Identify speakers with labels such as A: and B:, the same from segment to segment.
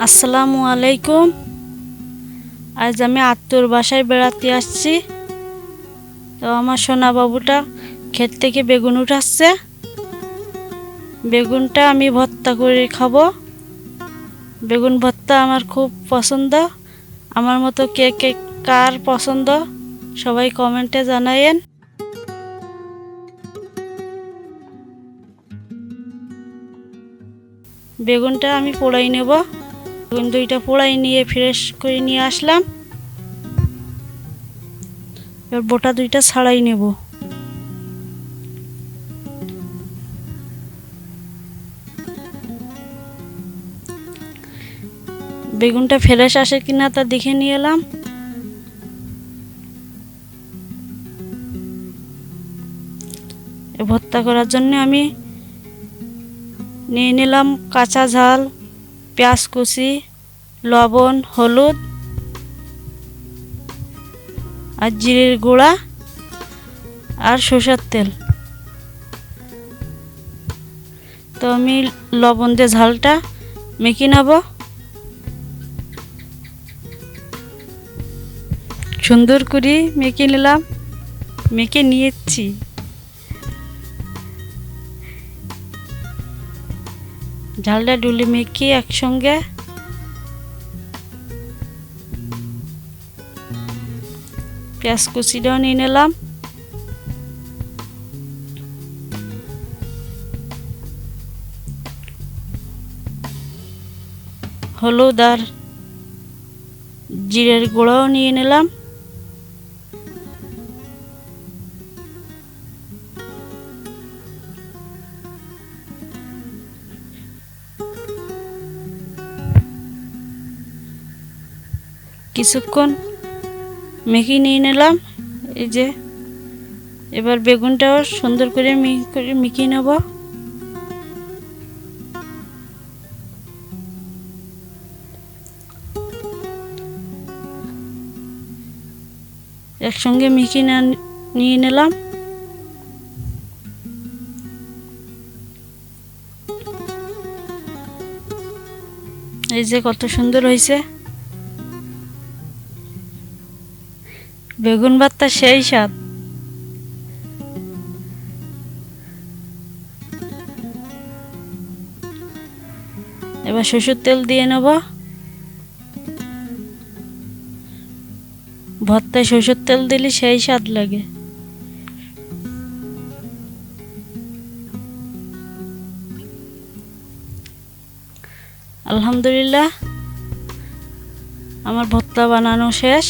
A: আসসালামু আলাইকুম। আজ আমি আত্মর বাসায় বেড়াতে আসছি। তো আমার সোনা বাবুটা ক্ষেত থেকে বেগুন উঠাচ্ছে। বেগুনটা আমি ভর্তা করে খাব। বেগুন ভর্তা আমার খুব পছন্দ। আমার মতো কে কে কার পছন্দ সবাই কমেন্টে জানায়েন। বেগুনটা আমি পোড়াই নেব। দুইটা পোড়াই নিয়ে ফ্রেশ করে নিয়ে আসলাম। এবার বোটা দুইটা ছাড়াই নেব। বেগুনটা ফ্রেশ আসে কিনা তা দেখে নিয়ে এলাম। ভর্তা করার জন্য আমি নিয়ে নিলাম কাঁচা ঝাল। পেঁয়াজ কুচি, লবণ, হলুদ আর জিরের গুঁড়া আর সরষের তেল। তো আমি লবণ দিয়ে ঝালটা মেখে নেব। সুন্দর করে মেখে নিলাম, মেখে নিয়েছি। ঝালটা ডুলে মেখে একসঙ্গে পেঁয়াজ কুচিটাও নিয়ে নিলাম। হলুদ আর জিরের গুঁড়োও নিয়ে নিলাম। কিছুক্ষণ মেখে নিয়ে নিলাম। এই যে, এবার বেগুনটাও সুন্দর করে মিহি করে মিখিয়ে নেব। একসঙ্গে মিখিয়ে না- নিয়ে নিলাম। এই যে কত সুন্দর হয়েছে। বেগুন ভর্তা সেই স্বাদ। এবার সরষের তেল দিয়ে নেব। ভর্তায় সরষের তেল দিলে সেই স্বাদ লাগে। আলহামদুলিল্লাহ, আমার ভর্তা বানানো শেষ।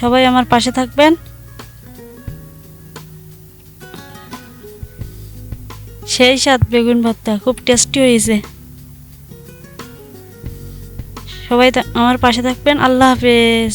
A: সবাই আমার পাশে থাকবেন। সেই স্বাদ বেগুন ভর্তা, খুব টেস্টি হয়েছে। সবাই আমার পাশে থাকবেন, আল্লাহ হাফেজ।